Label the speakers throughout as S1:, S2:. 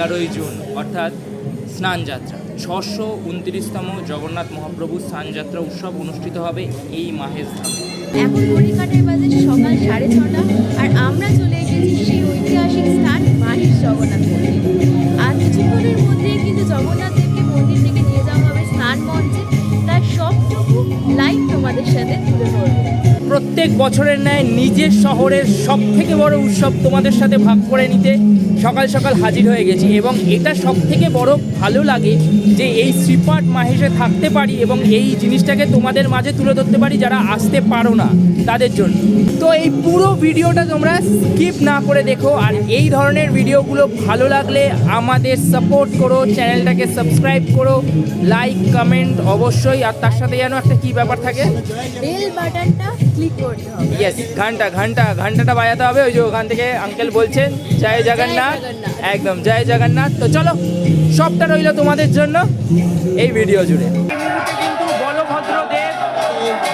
S1: এগারোই জুন, অর্থাৎ স্নান যাত্রা ছশো উনত্রিশতম জগন্নাথ মহাপ্রভু স্নানযাত্রা উৎসব অনুষ্ঠিত হবে এই মাহেশ ধামে
S2: এখন ঘড়ি বাজে সকাল সাড়ে ছটা, আর আমরা চলে এসেছি সেই ঐতিহাসিক স্থান মাহির জগন্নাথ মন্দির। আর কিছুক্ষণের মধ্যেই কিন্তু জগন্নাথ দেবকে মন্দির থেকে নিয়ে যাওয়া হবে স্নান মঞ্চে। তার সবটুকু লাইভ তোমাদের সাথে তুলে ধরবো।
S1: প্রত্যেক বছরের ন্যায় নিজের শহরের সব থেকে বড় উৎসব তোমাদের সাথে ভাগ করে নিতে সকাল সকাল হাজির হয়ে গেছি এবং এটা সব থেকে বড় ভালো লাগে যে এই শ্রীপাঠ মাহেশে থাকতে পারি এবং এই জিনিসটাকে তোমাদের মাঝে তুলে ধরতে পারি যারা আসতে পারো না তাদের জন্য। তো এই পুরো ভিডিওটা তোমরা স্কিপ না করে দেখো আর এই ধরনের ভিডিওগুলো ভালো লাগলে আমাদের সাপোর্ট করো, চ্যানেলটাকে সাবস্ক্রাইব করো, লাইক, কমেন্ট অবশ্যই আর তার সাথে যেন একটা কী ব্যাপার থাকে?
S2: বেল বাটনটা ক্লিক করতে হবে।
S1: ইয়েস ঘণ্টা ঘণ্টা ঘন্টাটা বাজাতে হবে। ওই যে ওখান থেকে আঙ্কেল বলছেন জয় জগন্নাথ। একদম জয় জগন্নাথ। তো চলো সবটা রইল তোমাদের জন্য এই ভিডিও জুড়ে। কিন্তু বলভদ্রদেব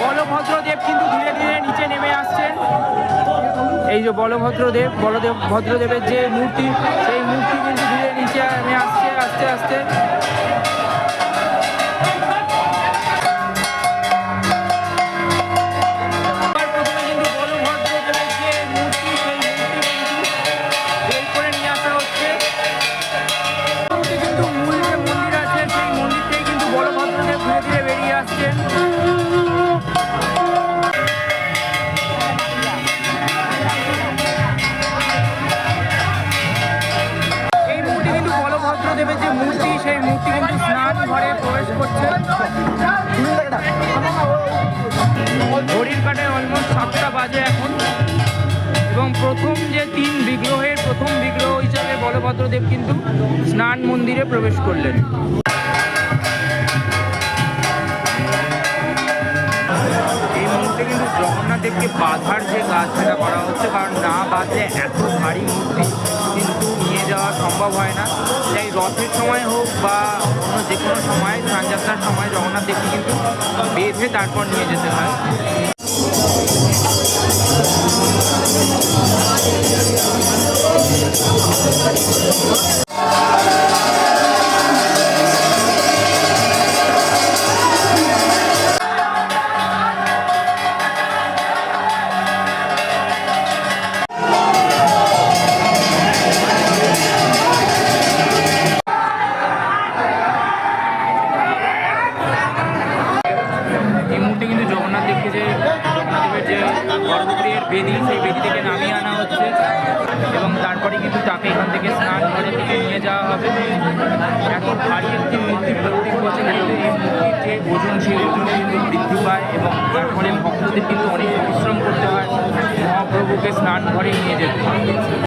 S1: বলভদ্রদেব কিন্তু ধীরে ধীরে নিচে নেমে আসছেন। এই যে বলভদ্রদেব বলদেব ভদ্রদেবের যে মূর্তি সেই মূর্তি কিন্তু ধীরে নিচে নেমে আসছে আস্তে আস্তে। ঘড়ির কাটায় অলমোস্ট সাতটা বাজে এখন। এবং প্রথম যে তিন বিগ্রহের প্রথম বিগ্রহ হিসাবে বলভদ্রদেব কিন্তু স্নান মন্দিরে প্রবেশ করলেন। এই মুহূর্তে কিন্তু জগন্নাথ দেবকে বাঁধার যে কাজ সেটা করা হচ্ছে, কারণ না বাঁধলে এত ভারী মূর্তি কিন্তু নিয়ে যাওয়া সম্ভব হয় না। তাই রথের সময় হোক বা অন্য যে কোনো সময়, স্নানযাত্রার সময় জগন্নাথ দেবকে কিন্তু বেঁধে তারপর নিয়ে যেতে হয়। I'm sorry. যে গর্ভগৃহের বেদি, সেই বেদি থেকে নামিয়ে আনা হচ্ছে। এবং তারপরে কিন্তু তাকে এখান থেকে স্নান ঘরে থেকে নিয়ে যাওয়া হবে। এত ভারী একটি মূর্তি প্রত্যেক বছর এই মূর্তির ওজন সেই ওজন কিন্তু বৃদ্ধি পায় এবং তারপরে ভক্তদের কিন্তু অনেক পরিশ্রম করতে হয়। মহাপ্রভুকে স্নান ঘরে নিয়ে যেতে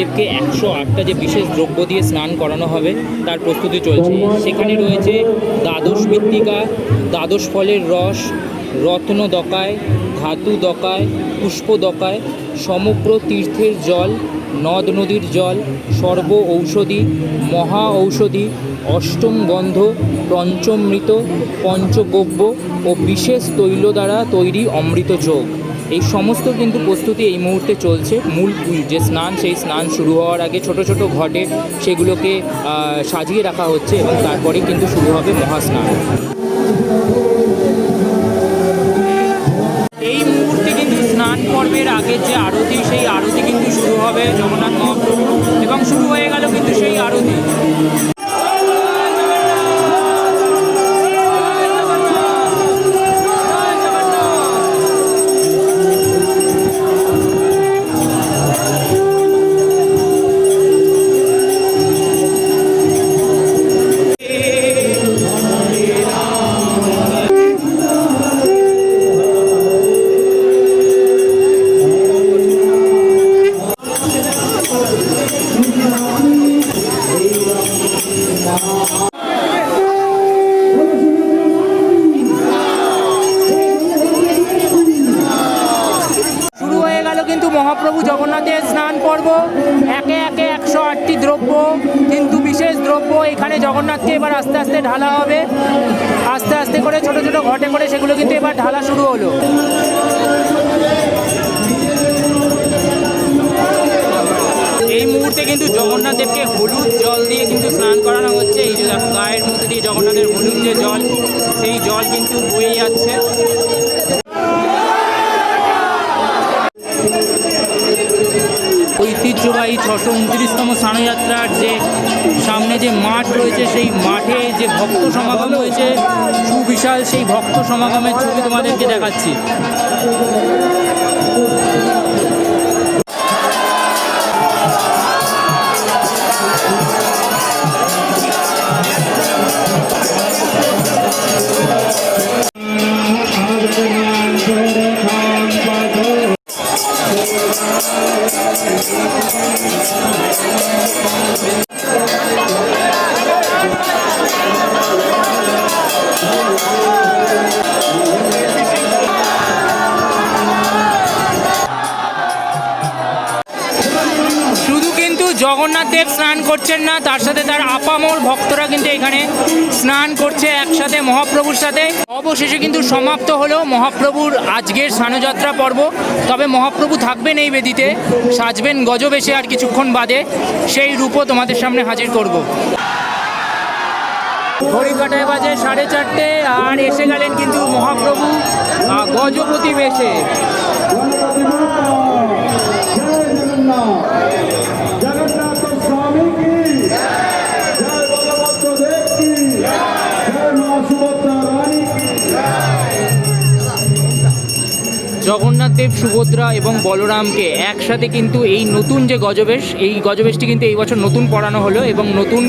S1: যে জগন্নাথ দেবকে একশো আটটা যে বিশেষ দ্রব্য দিয়ে স্নান করানো হবে, তার প্রস্তুতি চলছে। সেখানে রয়েছে দ্বাদশ মৃত্তিকা, দ্বাদশ ফলের রস, রত্ন দকায়, ধাতু দকায়, পুষ্প দকায়, সমগ্র তীর্থের জল, নদ নদীর জল, সর্ব ঔষধি, মহা ঔষধি, অষ্টম গন্ধ, পঞ্চমৃত, পঞ্চগব্য ও বিশেষ তৈল দ্বারা তৈরি অমৃত যোগ। এই সমস্ত কিন্তু প্রস্তুতি এই মুহূর্তে চলছে। মূল যে স্নান, সেই স্নান শুরু হওয়ার আগে ছোট ছোট ঘটে সেগুলোকে সাজিয়ে রাখা হচ্ছে এবং তারপরেই কিন্তু শুরু হবে মহাস্নান। এই মুহূর্তে কিন্তু স্নান পর্বের আগে যে আরতি, সেই আরতি কিন্তু শুরু হবে জগন্নাথ মহাপ্রভু এবং শুরু হয়ে গেল কিন্তু সেই আরতি। কিন্তু বিশেষ দ্রব্য এখানে জগন্নাথকে এবার আস্তে আস্তে ঢালা হবে। আস্তে আস্তে করে ছোট ছোট ঘটে করে সেগুলো কিন্তু এবার ঢালা শুরু হলো। এই মুহূর্তে কিন্তু জগন্নাথ দেবকে হলুদ জল দিয়ে কিন্তু স্নান করানো হচ্ছে। এই যে গায়ের মধ্যে দিয়ে জগন্নাথের হলুদ যে জল, সেই জল কিন্তু বয়ে যাচ্ছে। ঐতিহ্যবাহী ছশো উনত্রিশতম স্নানযাত্রার যে সামনে যে মাঠ রয়েছে, সেই মাঠে যে ভক্ত সমাগম হয়েছে, সুবিশাল সেই ভক্ত সমাগমের ছবি তোমাদেরকে দেখাচ্ছি। জগন্নাথ দেব স্নান করছেন না, তার সাথে তার আপামর ভক্তরা কিন্তু এখানে স্নান করছে একসাথে মহাপ্রভুর সাথে। অবশেষে কিন্তু সমাপ্ত হলো মহাপ্রভুর আজকের স্নানযাত্রা পর্ব। তবে মহাপ্রভু থাকবেন এই বেদিতে, সাজবেন গজবেশে আর কিছুক্ষণ বাদে। সেই রূপও তোমাদের সামনে হাজির করব। ঘড়ি কাটায় বাজে সাড়ে চারটে আর এসে গেলেন কিন্তু মহাপ্রভু গজপতি বেশে। জগন্নাথ দেব সুভদ্রা এবং বলরামকে একসাথে কিন্তু এই নতুন যে গজবেশ, এই গজবেশটি কিন্তু এই বছর নতুন পড়ানো হলো এবং নতুন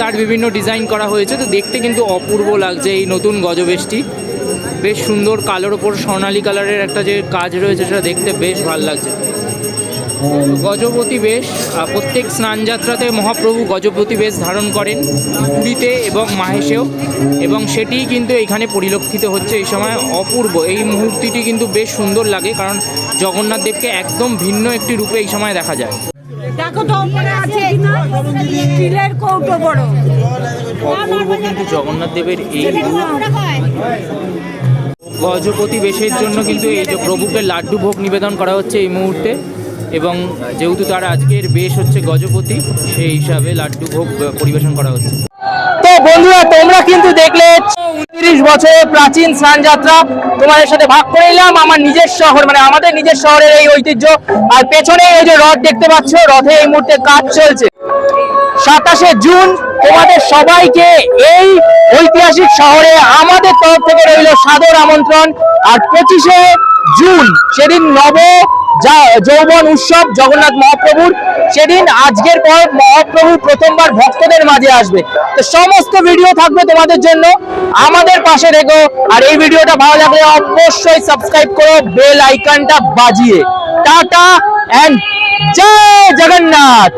S1: তার বিভিন্ন ডিজাইন করা হয়েছে। তো দেখতে কিন্তু অপূর্ব লাগছে এই নতুন গজবেশটি। বেশ সুন্দর কালোর ওপর সোনালি কালারের একটা যে কাজ রয়েছে, সেটা দেখতে বেশ ভালো লাগছে। গজপতি বেশ প্রত্যেক স্নানযাত্রাতে মহাপ্রভু গজপতি বেশ ধারণ করেন পুরীতে এবং মাহেশেও। এবং সেটি কিন্তু এখানে পরিলক্ষিত হচ্ছে এই সময় অপূর্ব। এই মুহূর্তটি কিন্তু বেশ সুন্দর লাগে কারণ জগন্নাথ দেবকে একদম ভিন্ন একটি রূপে এই সময় দেখা যায়।
S3: দেখো তো ওপরে আছে স্টিলের কৌটো বড়।
S1: অপূর্ব কিন্তু জগন্নাথ দেবের এই গজপতি বেশের জন্য কিন্তু এই যে প্রভুকে লাড্ডু ভোগ নিবেদন করা হচ্ছে এই মুহূর্তে। এবং যেহেতু তার আজকের বেশ হচ্ছে গজপতি, সেই হিসাবে লাড্ডু ভোগ পরিবেশন করা হচ্ছে। তো বন্ধুরা, তোমরা কিন্তু দেখলে উনত্রিশ বছরের প্রাচীন স্নান যাত্রা। তোমাদের সাথে ভাগ করে নিলাম। আমার নিজের শহর মানে আমাদের নিজের শহরের এই ঐতিহ্য। আর পেছনে এই যে রথ দেখতে পাচ্ছ, রথে এই মুহূর্তে কাজ চলছে। সাতাশে জুন, তোমাদের সবাইকে এই ঐতিহাসিক শহরে আমাদের তরফ থেকে রইল সাদর আমন্ত্রণ। আর পঁচিশে জুন, সেদিন নব যৌবন উৎসব জগন্নাথ মহাপ্রভুর, সেদিন আজকের পর মহাপ্রভু প্রথমবার ভক্তদের মাঝে আসবে। তো সমস্ত ভিডিও থাকবে তোমাদের জন্য। আমাদের পাশে রেখো। আর এই ভিডিওটা ভালো লাগলে অবশ্যই সাবস্ক্রাইব করো বেল আইকনটা বাজিয়ে। টাটা অ্যান্ড জয় জগন্নাথ!